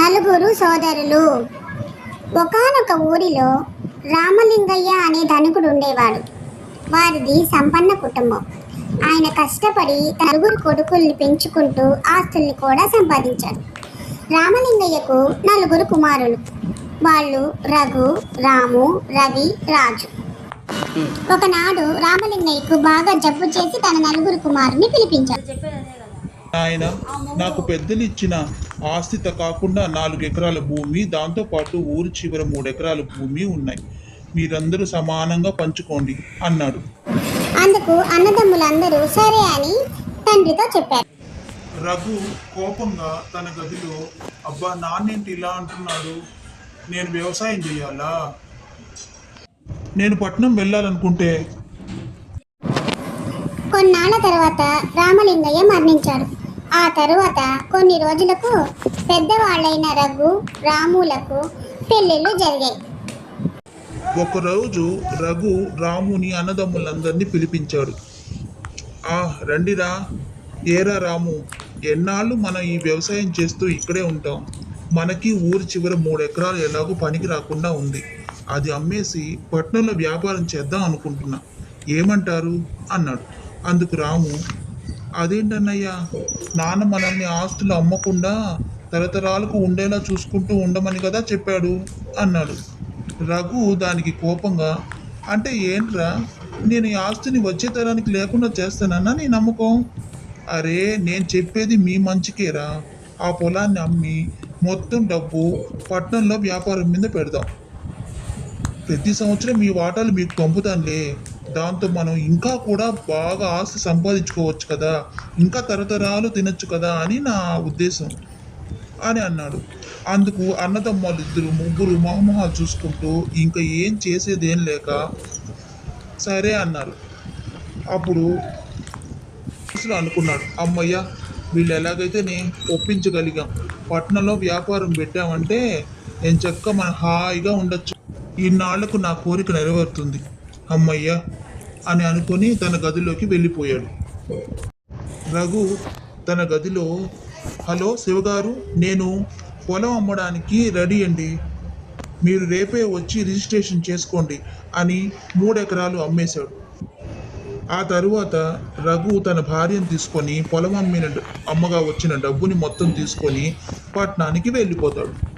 నలుగురు సోదరులు. ఒకానొక ఊరిలో రామలింగయ్య అనే ధనుకుడు ఉండేవాడు. వారిది సంపన్న కుటుంబం. ఆయన కష్టపడి నలుగురు కొడుకుల్ని పెంచుకుంటూ ఆస్తుల్ని కూడా సంపాదించాడు. రామలింగయ్యకు నలుగురు కుమారులు. వాళ్ళు రఘు రాము రవి రాజు. ఒకనాడు రామలింగయ్యకు బాగా జబ్బు చేసి తన నలుగురు కుమారుని పిలిపించాడు. ఆయన నాకు పెద్దలు ఇచ్చిన ఆస్తిత కాకుండా నాలుగు ఎకరాల భూమి దాంతోపాటు ఊరి చివర మూడు ఎకరాల భూమి ఉన్నాయి. మీరందరూ సమానంగా పంచుకోండి అన్నాడు. అందుకు అన్నదమ్ములందరూ సరే అని తండ్రితో చెప్పారు. రఘు కోపంగా తన గదిలో అబ్బా నాన్నేంటి ఇలా అంటున్నాడు? నేను వ్యవసాయం చేయాలా? నేను పట్నం వెళ్ళాలనుకుంటే కొన్నాళ్ళ తర్వాత రామలింగయ్య మరణించాడు ఆ తరువాత కొన్ని రోజులకు పెద్దవాళ్ళైన రఘు రాములకు పెళ్ళిళ్ళు జరిగాయి. ఒకరోజు రఘు రాముని అన్నదమ్ములందరినీ పిలిపించాడు. ఆ రండిరా. ఏరా రాము. ఎన్నాళ్ళు మనం ఈ వ్యవసాయం చేస్తూ ఇక్కడే ఉంటాం. మనకి ఊరి చివర మూడు ఎకరాలు ఎలాగో పనికి రాకుండా ఉంది. అది అమ్మేసి పట్నంలో వ్యాపారం చేద్దాం అనుకుంటున్నా. ఏమంటారు? అన్నాడు. అందుకు రాము అదేంటన్నయ్యా? నాన్న మనల్ని ఆస్తులు అమ్మకుండా తరతరాలకు ఉండేలా చూసుకుంటూ ఉండమని కదా చెప్పాడు అన్నాడు. రఘు దానికి కోపంగా అంటే ఏంట్రా నేను ఈ ఆస్తిని వచ్చే తరానికి లేకుండా చేస్తానన్నా నీ నమ్మకం? అరే నేను చెప్పేది మీ మంచికేరా. ఆ పొలాన్ని అమ్మి మొత్తం డబ్బు పట్టణంలో వ్యాపారం మీద పెడదాం. ప్రతి సంవత్సరం మీ వాటాలు మీకు పంపుతానులే. దాంతో మనం ఇంకా కూడా బాగా ఆస్తి సంపాదించుకోవచ్చు కదా. ఇంకా తరతరాలు తినొచ్చు కదా అని నా ఉద్దేశం అని అన్నాడు. అందుకు అన్నదమ్ములు ఇద్దరు ముగ్గురు మొహమొహాలు చూసుకుంటూ ఇంకా ఏం చేసేదేం లేక సరే అన్నారు. అప్పుడు అసలు అనుకున్నాడు అమ్మయ్య వీళ్ళు ఎలాగైతే నేను ఒప్పించగలిగాం పట్టణంలో వ్యాపారం పెట్టామంటే నేను చక్క మనం హాయిగా ఉండొచ్చు. ఇన్నాళ్ళకు నా కోరిక నెరవేరుతుంది. అమ్మయ్య అని అనుకొని తన గదిలోకి వెళ్ళిపోయాడు. రఘు తన గదిలో హలో శివగారు నేను పొలం అమ్మడానికి రెడీ అండి. మీరు రేపే వచ్చి రిజిస్ట్రేషన్ చేసుకోండి అని మూడెకరాలు అమ్మేశాడు. ఆ తరువాత రఘు తన భార్యను తీసుకొని పొలం అమ్మిన అమ్మగా వచ్చిన డబ్బుని మొత్తం తీసుకొని పట్టణానికి వెళ్ళిపోతాడు.